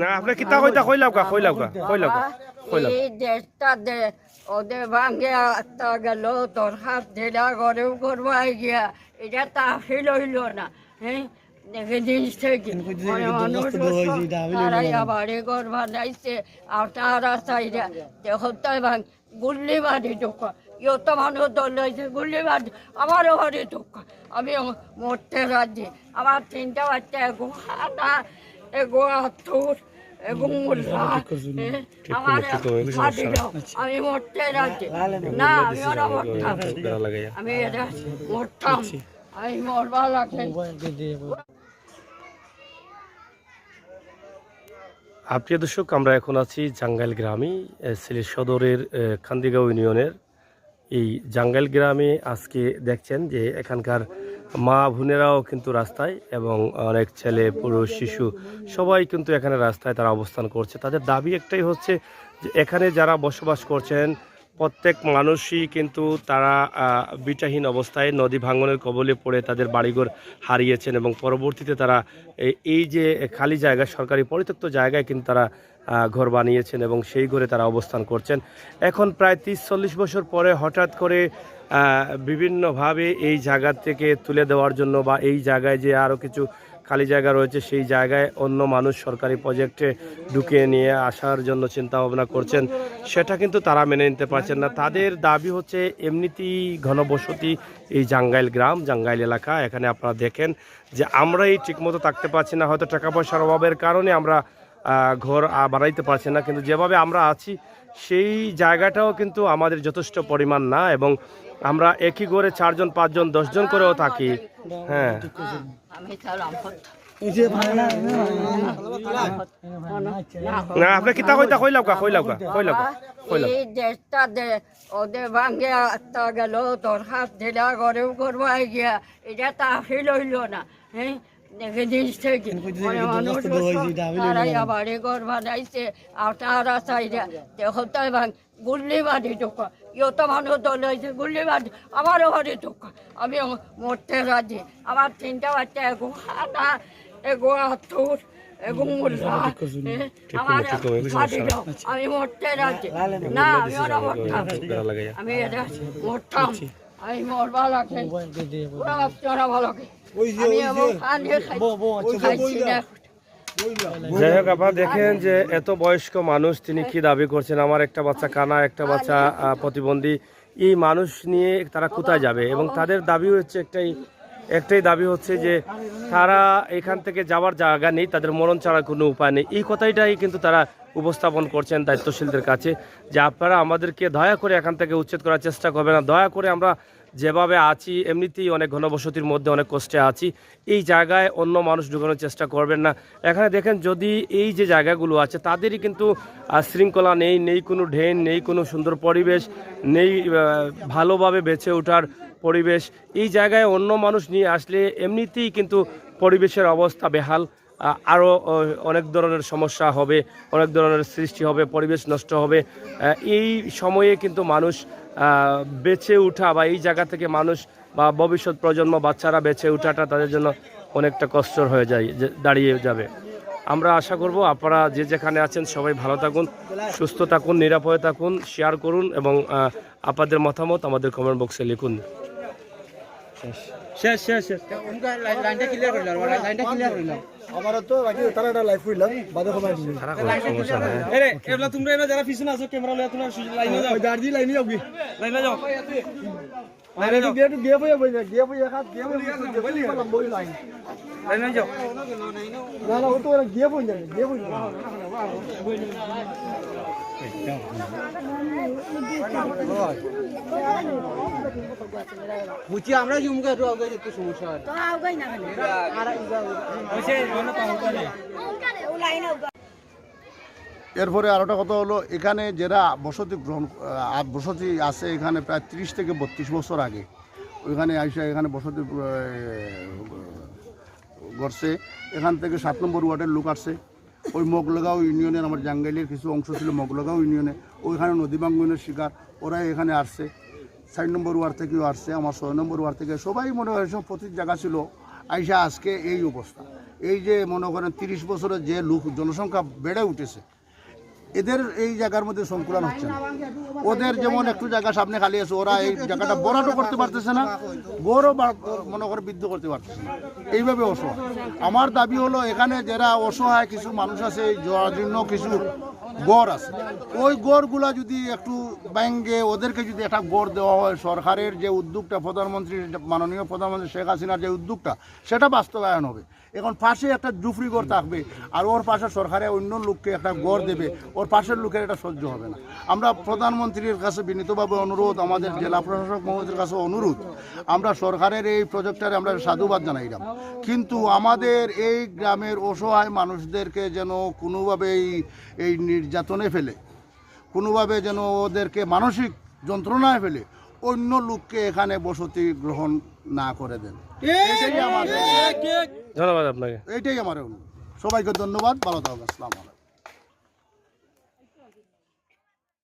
না আপনি কিতা কইতা? কইলাও কা কইলাও কা কইলাও কা কইলাও এই দেশটা দে ওদের ভাঙ্গে একটা গেল তোর হাত ঢেলা গরেও করবাই গিয়া। এটা তাহিল হইল না হ্যাঁ? দেখে জিনিস থেকে। ঘর বানাইছে আর তারা চাইরা তাই ভাঙ গুল্লি বাড়ি ঢোকা। ইয়ত মানুষ দলাইছে গুল্লি বাড়ি আমারও বাড়ি ঢোকা। আমি মরতে রাজি। আমার তিনটা বাচ্চা এগো খানা এগো আতুর দাও। আমি মরতে রাজি। না আমি ওরা মরতাম। আমি মরতাম। আমি মরবা লাগেন প্রিয় দর্শক আমরা এখন আছি জাঙ্গাইল গ্রামে সিলেট সদরের খান্দিগাঁও ইউনিয়নের। এই জাঙ্গাইল গ্রামে আজকে দেখছেন যে এখানকার মা বোনেরাও কিন্তু রাস্তায় এবং অনেক ছেলে, পুরুষ, শিশু সবাই কিন্তু এখানে রাস্তায় তারা অবস্থান করছে। তাদের দাবি একটাই হচ্ছে যে এখানে যারা বসবাস করছেন প্রত্যেক মানুষই কিন্তু তারা বিটাহীন অবস্থায় নদী ভাঙনের কবলে পড়ে তাদের বাড়িঘর হারিয়েছেন এবং পরবর্তীতে তারা এই- যে খালি জায়গা, সরকারি পরিত্যক্ত জায়গায় কিন্তু তারা ঘর বানিয়েছেন এবং সেই ঘরে তারা অবস্থান করছেন। এখন প্রায় তিরিশ চল্লিশ বছর পরে হঠাৎ করে বিভিন্নভাবে এই জায়গা থেকে তুলে দেওয়ার জন্য বা এই জায়গায় যে আরও কিছু খালি জায়গা রয়েছে সেই জায়গায় অন্য মানুষ সরকারি প্রজেক্টে ঢুকিয়ে নিয়ে আসার জন্য চিন্তা ভাবনা করছেন। সেটা কিন্তু তারা মেনে নিতে পারছেন না। তাদের দাবি হচ্ছে এমনিতেই ঘনবসতি এই জাঙ্গাইল গ্রাম জাঙ্গাইল এলাকা। এখানে আপনারা দেখেন যে আমরাই ঠিকমতো থাকতে পারছি না হয়তো টাকা পয়সার অভাবের কারণে আমরা ঘর আহ, বানাইতে পারছি না। কিন্তু যেভাবে আমরা আছি সেই জায়গাটাও কিন্তু আমাদের যথেষ্ট পরিমাণ না এবং আমরা একই ঘরে চারজন, পাঁচজন, দশজন করেও থাকি। হ্যাঁ। না গিয়া, এটা হইল না দেখে মানুষ গুল্লি বাড়ি ঢোকা। মানুষ দলাইছে গুল্লি বাড়ি আমারও বাড়ি ঢোকা আমি মরতে রাজি। আমার তিনটা বাচ্চা এগো খানা এগো মুল্লা আমার আমি মরতে রাজি। না আমি ওরা মরতাম। আমি এটা মরতাম। আমি মরবা লাগে ওরা ভালো লাগে আমি এমন খাই- খাইছি না। যাই হোক, আপনারা দেখেন যে এত বয়স্ক মানুষ তিনি কি দাবি করছেন? আমার একটা বাচ্চা কানা, একটা বাচ্চা প্রতিবন্ধী। এই মানুষ নিয়ে তারা কোথায় যাবে? এবং তাদের দাবি হচ্ছে একটাই একটাই দাবি হচ্ছে যে তারা এখান থেকে যাওয়ার জায়গা নেই, তাদের মরণ ছাড়ার কোনো উপায় নেই। এই কথাটাই কিন্তু তারা উপস্থাপন করছেন দায়িত্বশীলদের কাছে, যে আপনারা আমাদেরকে দয়া করে এখান থেকে উচ্ছেদ করার চেষ্টা করবেন না। দয়া করে আমরা যেভাবে আছি, এমনিতেই অনেক ঘনবসতির মধ্যে অনেক কষ্টে আছি, এই জায়গায় অন্য মানুষ ঢুকানোর চেষ্টা করবেন না। এখানে দেখেন, যদি এই যে জায়গাগুলো আছে, তাদেরই কিন্তু শৃঙ্খলা নেই নেই কোনো ঢেন নেই কোনো সুন্দর পরিবেশ, নেই ভালোভাবে বেঁচে ওঠার পরিবেশ। এই জায়গায় অন্য মানুষ নিয়ে আসলে এমনিতেই কিন্তু পরিবেশের অবস্থা বেহাল। আরও অনেক ধরনের সমস্যা হবে, অনেক ধরনের সৃষ্টি হবে, পরিবেশ নষ্ট হবে। এই সময়ে কিন্তু মানুষ বেঁচে ওঠা বা এই জায়গা থেকে মানুষ বা ভবিষ্যৎ প্রজন্ম বাচ্চারা বেঁচে ওঠাটা তাদের জন্য অনেকটা কষ্টর হয়ে যায় দাঁড়িয়ে যাবে। আমরা আশা করব আপনারা যে যেখানে আছেন সবাই ভালো থাকুন, সুস্থ থাকুন, নিরাপদে থাকুন শেয়ার করুন এবং আপনাদের মতামত আমাদের কমেন্ট বক্সে লিখুন। শেষ। শেষ শেষ আমার তো বাকি তারা একটা লাইফ হইলাম বাদে কমাই দিবি। খারাপ হবে, সমস্যা নাই। এরে এবলা তোমরা এনে যারা পিছনে আছো ক্যামেরা লয়ে তোমরা লাইনে যাও। দাঁড়ি লাইনি যাবি লাইনে যাও। আরে তো গেট গিয়ে বই বই গিয়ে বই খাত গিয়ে বই বই বই বই লাইন। লাইনে যাও। না না ও তো গিয়ে বই গিয়ে বই বুঝছি আমরা কি মুখে একটু আগে একটু সমস্যা হয় এরপরে আরেকটা কথা হলো এখানে যারা বসতি গ্রহণ বসতি আছে এখানে প্রায় ত্রিশ থেকে বত্রিশ বছর আগে ওইখানে আইসা এখানে বসতি গড়ছে। এখান থেকে সাত নম্বর ওয়ার্ডের লোক আসছে। ওই মগলগাঁও ইউনিয়নের আমার জাঙ্গাইলের কিছু অংশ ছিল মগলগাঁও ইউনিয়নে। ওইখানে নদী ভাঙ্গনের শিকার, ওরাই এখানে আসছে। চার নম্বর ওয়ার্ড থেকেও আসছে, আমার ছয় নম্বর ওয়ার্ড থেকে। সবাই মনে হয় সব প্রতি জায়গা ছিল। আইসা আজকে এই অবস্থা। এই যে মনে করেন তিরিশ বছরের যে লোক, জনসংখ্যা বেড়ে উঠেছে এদের এই জায়গার মধ্যে সংকুলন হচ্ছে ওদের যেমন একটু জায়গা সামনে খালি আছে, ওরা এই জায়গাটা বড়াটো করতে পারতেছে না, বড় মনে করে বৃদ্ধ করতে পারতেছে না। এইভাবে অসহায়। আমার দাবি হলো, এখানে যারা অসহায়, কিছু মানুষ আছে জরাজীর্ণ কিছু গড় আছে। ওই গড়গুলা যদি একটু ব্যাঙ্গে ওদেরকে যদি একটা গড় দেওয়া হয়, সরকারের যে উদ্যোগটা প্রধানমন্ত্রী মাননীয় প্রধানমন্ত্রী শেখ হাসিনার যে উদ্যোগটা, সেটা বাস্তবায়ন হবে। এখন পাশে একটা জুফরি গড় থাকবে, আর ওর পাশে সরকারে অন্য লোককে একটা গড় দেবে, ওর পাশের লোকের এটা সহ্য হবে না। আমরা প্রধানমন্ত্রীর কাছে বিনীতভাবে অনুরোধ, আমাদের জেলা প্রশাসক মহোদয়ের কাছে অনুরোধ, আমরা সরকারের এই প্রজেক্টটারে আমরা সাধুবাদ জানাইলাম কিন্তু আমাদের এই গ্রামের অসহায় মানুষদেরকে যেন কোনোভাবে এই এই নির্যাতনে ফেলে। কোনোভাবে যেন ওদেরকে মানসিক যন্ত্রণায় ফেলে অন্য লোককে এখানে বসতি গ্রহণ না করে দেন। এটাই আমার ধন্যবাদ আপনাকে। এইটাই আমার অনুরোধ। সবাইকে ধন্যবাদ। ভালো থাকবেন আসসালাম